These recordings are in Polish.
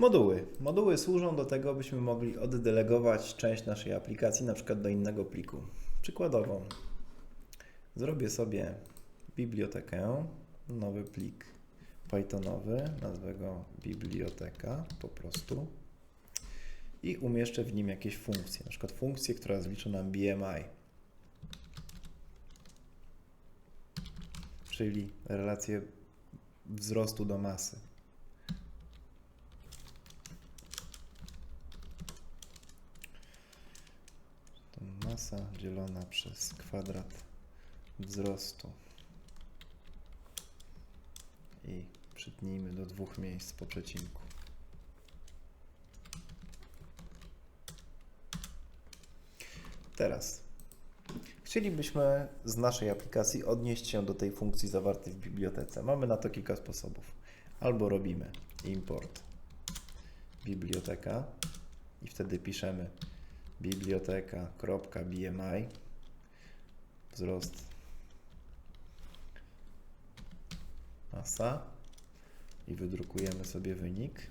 Moduły. Moduły służą do tego, byśmy mogli oddelegować część naszej aplikacji na przykład do innego pliku. Przykładowo zrobię sobie bibliotekę, nowy plik Pythonowy, nazwę go biblioteka po prostu i umieszczę w nim jakieś funkcje, na przykład funkcję, która zliczy nam BMI, czyli relację wzrostu do masy. To masa dzielona przez kwadrat wzrostu i przytnijmy do dwóch miejsc po przecinku. Teraz chcielibyśmy z naszej aplikacji odnieść się do tej funkcji zawartej w bibliotece. Mamy na to kilka sposobów. Albo robimy import biblioteka i wtedy piszemy biblioteka.bmi wzrost masa i wydrukujemy sobie wynik.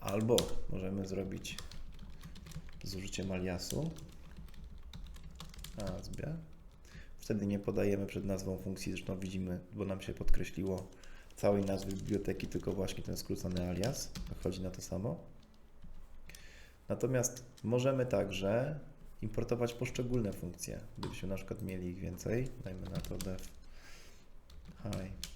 Albo możemy zrobić z użyciem aliasu nazwę. Wtedy nie podajemy przed nazwą funkcji, zresztą widzimy, bo nam się podkreśliło całej nazwy biblioteki, tylko właśnie ten skrócony alias. Wychodzi na to samo. Natomiast możemy także importować poszczególne funkcje. Gdybyśmy na przykład mieli ich więcej, dajmy na to def hi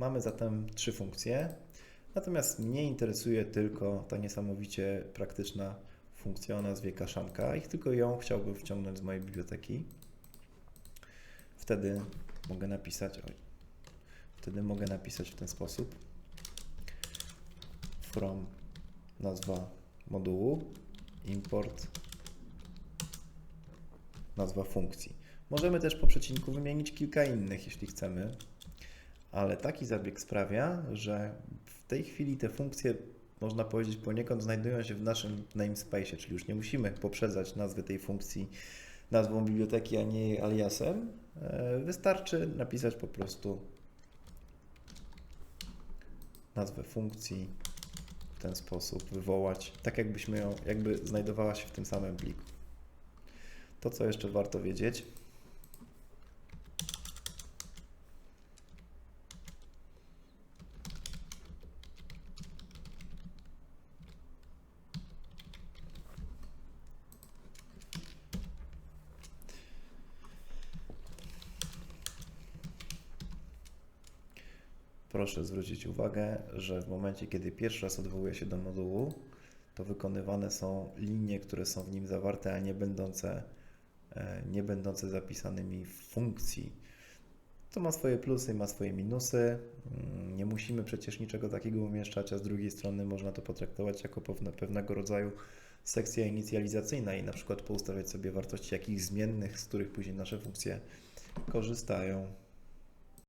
Mamy zatem trzy funkcje, natomiast mnie interesuje tylko ta niesamowicie praktyczna funkcja. O nazwie kaszanka i tylko ją chciałbym wciągnąć z mojej biblioteki. Wtedy mogę napisać, oj, wtedy mogę napisać w ten sposób. From nazwa modułu. Import nazwa funkcji. Możemy też po przecinku wymienić kilka innych, jeśli chcemy ale taki zabieg sprawia, że w tej chwili te funkcje, można powiedzieć, poniekąd znajdują się w naszym namespace, czyli już nie musimy poprzedzać nazwy tej funkcji nazwą biblioteki, a nie jej aliasem. E, wystarczy napisać po prostu nazwę funkcji w ten sposób, wywołać, tak jakbyśmy ją, jakby znajdowała się w tym samym pliku. To, co jeszcze warto wiedzieć, proszę zwrócić uwagę, że w momencie, kiedy pierwszy raz odwołuje się do modułu, to wykonywane są linie, które są w nim zawarte, a nie będące, e, nie będące zapisanymi w funkcji. To ma swoje plusy, ma swoje minusy. Mm, nie musimy przecież niczego takiego umieszczać, a z drugiej strony można to potraktować jako pewne, pewnego rodzaju sekcja inicjalizacyjna i na przykład poustawiać sobie wartości jakichś zmiennych, z których później nasze funkcje korzystają.